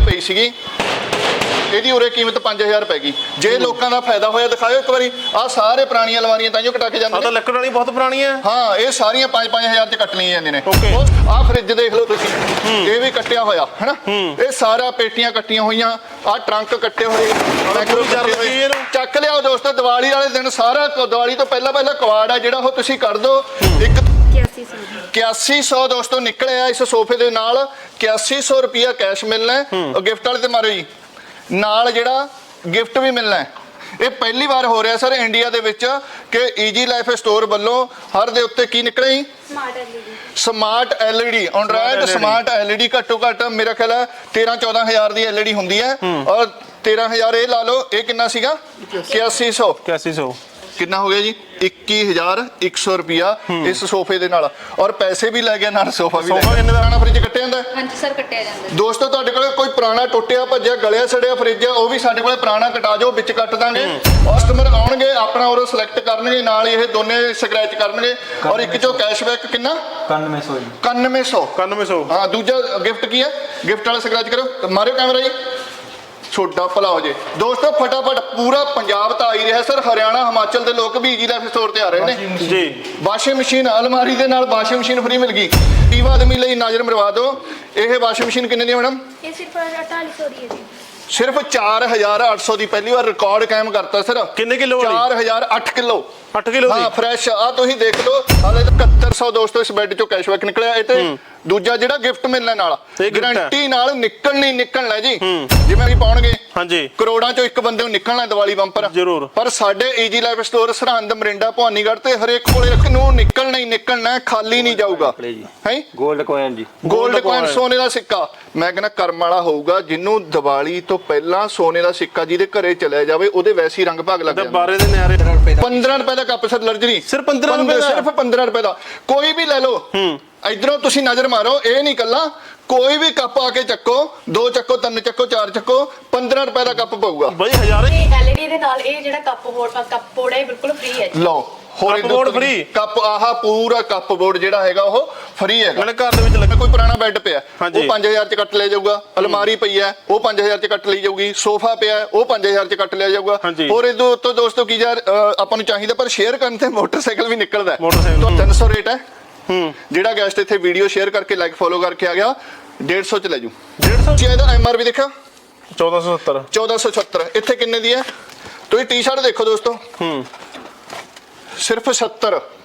ਅਲਮਾਰੀ ਪਈ ਸੀਗੀ। ਇਹਦੀ ਉਰੇ ਕੀਮਤ 5000 ਪੈ ਗਈ। ਜੇ ਲੋਕਾਂ ਦਾ ਫਾਇਦਾ ਹੋਇਆ ਦਿਖਾਓ ਇੱਕ ਵਾਰੀ। ਆ ਸਾਰੇ ਪੁਰਾਣੀਆਂ ਅਲਮਾਰੀਆਂ ਤਾਂਿਓ ਕਟਾ ਕੇ ਆ ਜਾਂਦੇ ਤਾਂ ਨੇ। ਲੱਕੜ ਵਾਲੀ ਬਹੁਤ ਪੁਰਾਣੀ ਹੈ। ਹਾਂ ਇਹ ਸਾਰੀਆਂ 5-5000 ਚ ਕੱਟ ਲਈਆਂ ਜਾਂਦੀਆਂ ਨੇ। Okay. ਆ ਫ੍ਰਿਜ ਦੇਖ ਲਓ ਤੁਸੀਂ। ਇਹ ਵੀ ਕੱਟਿਆ ਹੋਇਆ ਹੈਨਾ? ਇਹ ਸਾਰਾ ਪੇਟੀਆਂ ਕੱਟੀਆਂ ਹੋਈਆਂ। ਆ ਟਰੰਕ ਕੱਟੇ ਹੋਏ। ਮੈਕਰੋ ਚੱਲ ਕੱਟੇ ਰਹੀ ਹੋਏ। ਇਹਨੂੰ। ਚੱਕ ਲਿਆਓ ਦੋਸਤੋ ਦੀਵਾਲੀ ਵਾਲੇ ਦਿਨ ਸਾਰਾ ਕੁ- ਦੀਵਾਲੀ ਤੋਂ ਪਹਿਲਾਂ ਪਹਿਲਾਂ ਕਵਾੜ ਆ ਜਿਹੜਾ ਉਹ ਤੁਸੀਂ ਕੱਢ ਦਿਓ ਇੱਕ 8100 ਦੋਸਤੋ ਨਿਕਲਿਆ ਇਸ ਸੋਫੇ ਦੇ ਨਾਲ। 8100 ਰੁਪਿਆ ਕੈਸ਼ ਮਿਲਣਾ ਹੈ। ਗਿਫਟ ਵਾਲੇ ਤੇ ਮਾਰੋ ਜੀ। ਨਾਲ ਜਿਹੜਾ ਗਿਫਟ ਵੀ ਮਿਲਣਾ ਹੈ। ਇਹ ਪਹਿਲੀ ਵਾਰ ਹੋ ਰਿਹਾ ਸਰ ਇੰਡੀਆ ਦੇ ਵਿੱਚ ਕਿ ਈਜੀ ਲਾਈਫ ਸਟੋਰ ਵੱਲੋਂ ਹਰ ਦੇ ਉੱਤੇ ਕੀ ਨਿਕਲਿਆ ਜੀ? Smart LED smart LED android smart LED ਘੱਟੋ ਘੱਟ ਮੇਰਾ ਖਿਆਲ ਹੈ 13 14000 ਦੀ ਐਲਈਡੀ ਹੁੰਦੀ ਹੈ। ਔਰ 13000 ਇਹ ਲਾ ਲਓ ਇਹ ਕਿੰਨਾ ਸੀਗਾ? 8100 8100 ਕਿੰਨਾ ਹੋ ਗਿਆ ਜੀ? 21100 ਰੁਪਿਆ ਇਸ ਸੋਫੇ ਦੇ ਨਾਲ। ਔਰ ਪੈਸੇ ਵੀ ਲੈ ਗਿਆ ਨਾਲ ਸੋਫਾ ਵੀ ਲੈ ਸੋਫਾ ਕਿੰਨੇ ਦਾ? ਪੁਰਾਣਾ ਫ੍ਰਿਜ ਕੱਟਿਆ ਜਾਂਦਾ? ਹਾਂਜੀ ਸਰ ਕੱਟਿਆ ਜਾਂਦਾ। ਹੈ। ਦੋਸਤੋ ਤੁਹਾਡੇ ਕੋਲ ਕੋਈ ਪੁਰਾਣਾ ਟੁੱਟਿਆ ਭੱਜਿਆ ਗਲਿਆ ਸੜਿਆ ਫ੍ਰਿਜ ਆ ਉਹ ਵੀ ਸਾਡੇ ਕੋਲੇ ਪੁਰਾਣਾ ਕਟਾ ਜਾਓ ਵਿੱਚ ਕੱਟ ਦਾਂਗੇ। ਕਸਟਮਰ ਆਉਣਗੇ ਆਪਣਾ ਉਹ ਸਿਲੈਕਟ ਕਰਨਗੇ ਨਾਲ ਇਹ ਦੋਨੇ ਸਕ੍ਰੈਚ ਕਰਨਗੇ। ਔਰ ਇੱਕ ਚੋਂ ਕੈਸ਼ਬੈਕ ਕਿੰਨਾ? 9100 ਜੀ। 9100 9100 ਹਾਂ ਦੂਜਾ ਗਿਫਟ ਕੀ ਹੈ? ਗਿਫਟ ਵਾਲਾ ਸਕ੍ਰੈਚ ਕਰੋ ਮਾਰਿਓ ਕੈਮਰਾ ਜੀ। ਛੋਟਾ ਭਲਾ ਹੋ ਜੇ। ਦੋਸਤੋ ਫਟਾਫਟ ਪੂਰਾ ਪੰਜਾਬ ਤਾਂ ਆ ਹੀ ਰਿਹਾ ਸਰ। ਹਰਿਆਣਾ ਹਿਮਾਚਲ ਦੇ ਲੋਕ ਵੀ ਈਜੀ ਲਾਈਫ ਸਟੋਰ ਤੇ ਆ ਰਹੇ ਨੇ। ਜੀ। ਵਾਸ਼ਿੰਗ ਮਸ਼ੀਨ ਅਲਮਾਰੀ ਦੇ ਨਾਲ ਵਾਸ਼ਿੰਗ ਮਸ਼ੀਨ ਫ੍ਰੀ ਮਿਲ ਗਈ। ਟੀਵ ਆਦਮੀ ਲਈ ਨਾਜ਼ਰ ਮਰਵਾ ਦਿਓ। ਇਹ ਵਾਸ਼ਿੰਗ ਮਸ਼ੀਨ ਕਿੰਨੇ ਦੀ ਹੈ ਮੈਡਮ? ਇਹ ਸਿਰਫ 4800 ਦੀ ਹੈ ਜੀ। ਸਿਰਫ 4800 ਦੀ ਪਹਿਲੀ ਵਾਰ ਰਿਕਾਰਡ ਕਾਇਮ ਕਰਤਾ ਸਰ। ਕਿੰਨੇ ਕਿੱਲੋ ਵਾਲੀ? 4000 8 ਕਿਲੋ। 8 ਕਿਲੋ ਦੀ। ਹਾਂ ਫਰੈਸ਼ ਆ ਤੁਸੀਂ ਦੇਖ ਲਓ ਹਾਲੇ ਤਾਂ 7100 ਦੋਸਤੋ ਇਸ ਬੈੱਡ ਚੋਂ ਕੈਸ਼ਬੈਕ ਨਿਕਲਿਆ। ਇਹ ਤੇ ਦੂਜਾ ਜਿਹੜਾ ਗਿਫਟ ਮਿਲਣਾ ਨਾਲ ਇਹ gift ਹੈ। ਗਾਰੰਟੀ ਨਾਲ ਨਿਕਲਣਾ ਹੀ ਨਿਕਲਣਾ ਜੀ। ਜਿਵੇਂ ਵੀ ਪਾਉਣਗੇ ਹਾਂਜੀ। ਕਰੋੜਾਂ ਚੋਂ ਇੱਕ ਬੰਦੇ ਨੂੰ ਨਿਕਲਣਾ ਦੀਵਾਲੀ ਬੰਪਰ ਜ਼ਰੂਰ। ਪਰ ਸਾਡੇ easy life store Sirhind Morinda Bhawanigarh ਤੇ ਹਰੇਕ ਕੋਲੇ ਰੱਖ ਨੂੰ ਨਿਕਲਣਾ ਹੀ ਨਿਕਲਣਾ ਹੈ, ਖਾਲੀ ਨਹੀਂ ਜਾਊਗਾ। ਜੀ। ਹੈ? 골ਡ ਕੋਇਨ ਜੀ। Gold Gold coin. ਸੋਨੇ ਦਾ ਸਿੱਕਾ। ਮੈਂ ਕਹਿੰਦਾ ਕਰਮ ਵਾਲਾ ਹੋਊਗਾ ਜਿਹਨੂੰ ਦੀਵਾਲੀ ਤੋਂ ਪਹਿਲਾਂ ਸੋਨੇ ਦਾ ਸਿੱਕਾ ਜਿਹਦੇ ਘਰੇ ਚਲਿਆ ਜਾਵੇ ਉਹਦੇ ਵੈਸੀ ਰੰਗ ਭਾਗ ਲੱਗ ਜਾਂਦਾ ਬਾਰੇ ਦੇ ਨਿਆਰੇ 15 ਰੁਪਏ ਦਾ ਕੱਪ ਸਰ ਲਰਜਰੀ ਸਿਰਫ 15 ਰੁਪਏ ਦਾ? ਸਿਰਫ 15 ਰੁਪਏ ਦਾ। ਕੋਈ ਵੀ ਲੈ ਲਓ। ਹੂੰ। ਇਧਰੋਂ ਤੁਸੀਂ ਨਜ਼ਰ ਮਾਰੋ ਇਹ ਨਹੀਂ ਕੱਲਾ ਕੋਈ ਵੀ ਕੱਪ ਆ ਕੇ ਚੱਕੋ ਦੋ ਚੱਕੋ ਤਿੰਨ ਚੱਕੋ ਚਾਰ ਚੱਕੋ 15 ਰੁਪਏ ਦਾ ਕੱਪ ਪਊਗਾ। ਬਈ ਹਜ਼ਾਰੇ ਇਹ ਐਲਈਡੀ ਦੇ ਨਾਲ ਇਹ ਜਿਹੜਾ ਕੱਪ ਬੋਰਡ ਕੱਪ ਇਹ ਬਿਲਕੁਲ ਫ੍ਰੀ ਹੈ ਜੀ। ਲਓ। ਹੋਰ ਉੱਤੇ free? ਕੱਪ ਆਹਾ ਪੂਰਾ ਕੱਪ ਬੋਰਡ ਜਿਹੜਾ ਹੈਗਾ ਉਹ ਫ੍ਰੀ ਹੈਗਾ। ਮੈਨੇ ਘਰ ਦੇ ਵਿੱਚ ਲੱਗਾ ਕੋਈ ਪੁਰਾਣਾ ਬੈੱਡ ਪਿਆ ਹਾਂਜੀ। ਉਹ 5000 ਚ ਕੱਟ ਲਿਆ ਜਾਊਗਾ। ਅਲਮਾਰੀ ਪਈ ਹੈ ਉਹ 5000 ਚ ਕੱਟ ਲਈ ਜਾਊਗੀ। ਸੋਫਾ ਪਿਆ ਹੈ, ਉਹ 5000 ਚ ਕੱਟ ਲਿਆ ਜਾਊਗਾ। ਹਾਂਜੀ। ਹੋਰ ਇਹਦੇ ਉੱਤੋਂ ਦੋਸਤੋ ਕੀ ਯਾਰ ਅ, ਆਪਾਂ ਨੂੰ ਚਾਹੀਦਾ ਪਰ ਸ਼ੇਅਰ ਕਰਨ ਤੇ ਮੋਟਰਸਾਈਕਲ ਵੀ ਨਿਕਲਦਾ ਹੈ। ਮੋਟਰਸਾਈਕਲ। ਤਾਂ 300 ਰੇਟ ਹੈ। ਹੂੰ। ਜਿਹੜਾ ਗੈਸਟ ਇੱਥੇ ਵੀਡੀਓ ਸ਼ੇਅਰ ਕਰਕੇ ਲਾਈਕ ਫੋਲੋ ਕਰਕੇ ਆ ਗਿਆ 150 ਚ ਲੈ ਜੂ 150 ਜੀ ਇਹਦਾ ਐਮਆਰਪੀ ਦੇਖਿਆ? 1470 1476 ਇੱਥੇ ਕਿੰਨੇ ਦੀ ਹੈ? ਤੁਸੀਂ ਟੀ-ਸ਼ਰਟ ਦੇਖੋ ਦੋਸਤੋ। ਹੂੰ। ਸਿਰਫ 70